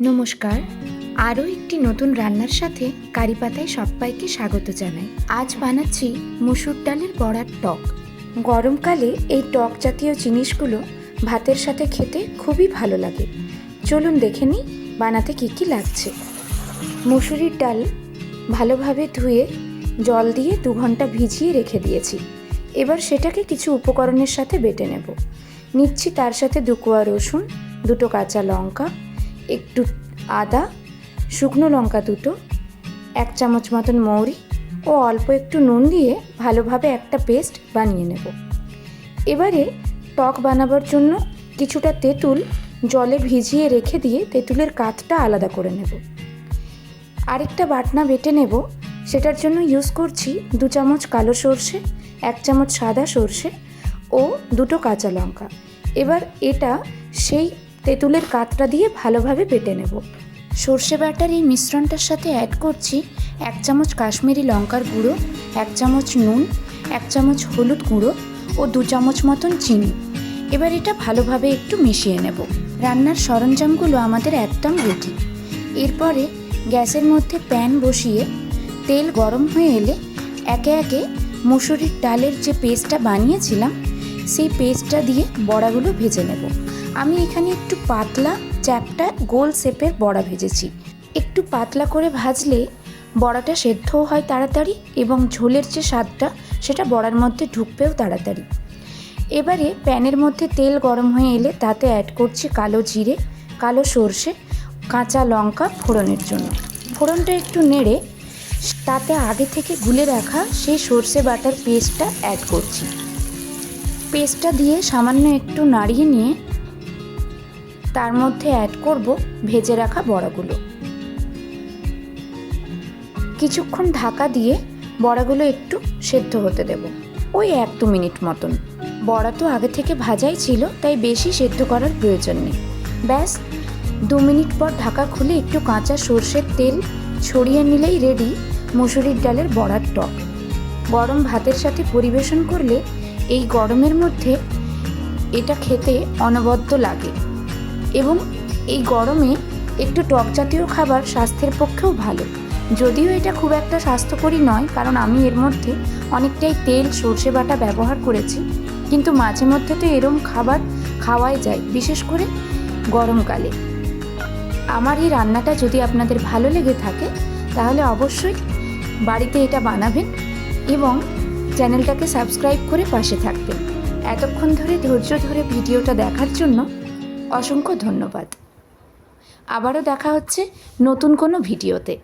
নমস্কার। আরও একটি নতুন রান্নার সাথে কারি পাতায় সবাইকে স্বাগত জানাই। আজ বানাচ্ছি মুসুর ডালের বড়ার টক। গরমকালে এই টক জাতীয় জিনিসগুলো ভাতের সাথে খেতে খুবই ভালো লাগে। চলুন দেখে নিই বানাতে কী কী লাগছে। মুসুরির ডাল ভালোভাবে ধুয়ে জল দিয়ে দু ঘণ্টা ভিজিয়ে রেখে দিয়েছি। এবার সেটাকে কিছু উপকরণের সাথে বেটে নেব। নিচ্ছি তার সাথে দু কোয়া রসুন, দুটো কাঁচা লঙ্কা একটু আদা, শুকনো লঙ্কা দুটো, এক চামচ মতন মৌরি ও অল্প একটু নুন দিয়ে ভালোভাবে একটা পেস্ট বানিয়ে নেব। এবারে টক বানাবার জন্য কিছুটা তেঁতুল জলে ভিজিয়ে রেখে দিয়ে তেঁতুলের কাঠটা আলাদা করে নেব। আরেকটা বাটনা বেটে নেব, সেটার জন্য ইউজ করছি দু চামচ কালো সর্ষে, এক চামচ সাদা সর্ষে ও দুটো কাঁচা লঙ্কা। এবার এটা সেই তেঁতুলের কাতটা দিয়ে ভালোভাবে বেটে নেব। সর্ষে বাটার এই মিশ্রণটার সাথে অ্যাড করছি এক চামচ কাশ্মীরি লঙ্কার গুঁড়ো, এক চামচ নুন, এক চামচ হলুদ গুঁড়ো ও দু চামচ মতন চিনি। এবার এটা ভালোভাবে একটু মিশিয়ে নেব। রান্নার সরঞ্জামগুলো আমাদের একদম রেডি এরপরে গ্যাসের মধ্যে প্যান বসিয়ে তেল গরম হয়ে এলে একে একে মুসুরির ডালের যে পেস্টটা বানিয়েছিলাম সেই পেস্টটা দিয়ে বড়াগুলো ভেজে নেব। আমি এখানে একটু পাতলা চ্যাপটা গোল শেপের বড়া ভেজেছি। একটু পাতলা করে ভাজলে বড়াটা সেদ্ধও হয় তাড়াতাড়ি এবং ঝোলের যে স্বাদটা, সেটা বড়ার মধ্যে ঢুকবেও তাড়াতাড়ি। এবারে প্যানের মধ্যে তেল গরম হয়ে এলে তাতে অ্যাড করছি কালো জিরে, কালো সর্ষে, কাঁচা লঙ্কা ফোড়নের জন্য। ফোড়নটা একটু নেড়ে তাতে আগে থেকে গুলে রাখা সেই সর্ষে বাটার পেস্টটা অ্যাড করছি। পেস্টটা দিয়ে সামান্য একটু নাড়িয়ে নিয়ে তার মধ্যে অ্যাড করব ভেজে রাখা বড়াগুলো। কিছুক্ষণ ঢাকা দিয়ে বড়াগুলো একটু সেদ্ধ হতে দেব। ওই এক দু মিনিট মতন। বড়া তো আগে থেকে ভাজাই ছিল, তাই বেশি সেদ্ধ করার প্রয়োজন নেই। ব্যাস, দু মিনিট পর ঢাকা খুলে একটু কাঁচা সর্ষের তেল ছড়িয়ে নিলেই রেডি মুসুরির ডালের বড়ার টক। গরম ভাতের সাথে পরিবেশন করলে এই গরমের মধ্যে এটা খেতে অনবদ্য লাগে এবং এই গরমে একটু টক জাতীয় খাবার স্বাস্থ্যের পক্ষেও ভালো। যদিও এটা খুব একটা স্বাস্থ্যকরী নয়, কারণ আমি এর মধ্যে অনেকটাই তেল, সর্ষে বাটা ব্যবহার করেছি। কিন্তু মাঝে মধ্যে তো এরম খাবার খাওয়াই যায়, বিশেষ করে গরমকালে। আমার এই রান্নাটা যদি আপনাদের ভালো লেগে থাকে, তাহলে অবশ্যই বাড়িতে এটা বানাবেন এবং চ্যানেলটাকে সাবস্ক্রাইব করে পাশে থাকবেন। এতক্ষণ ধরে ধৈর্য ধরে ভিডিওটা দেখার জন্য অসংখ্য ধন্যবাদ। আবারও দেখা হচ্ছে নতুন কোনো ভিডিওতে।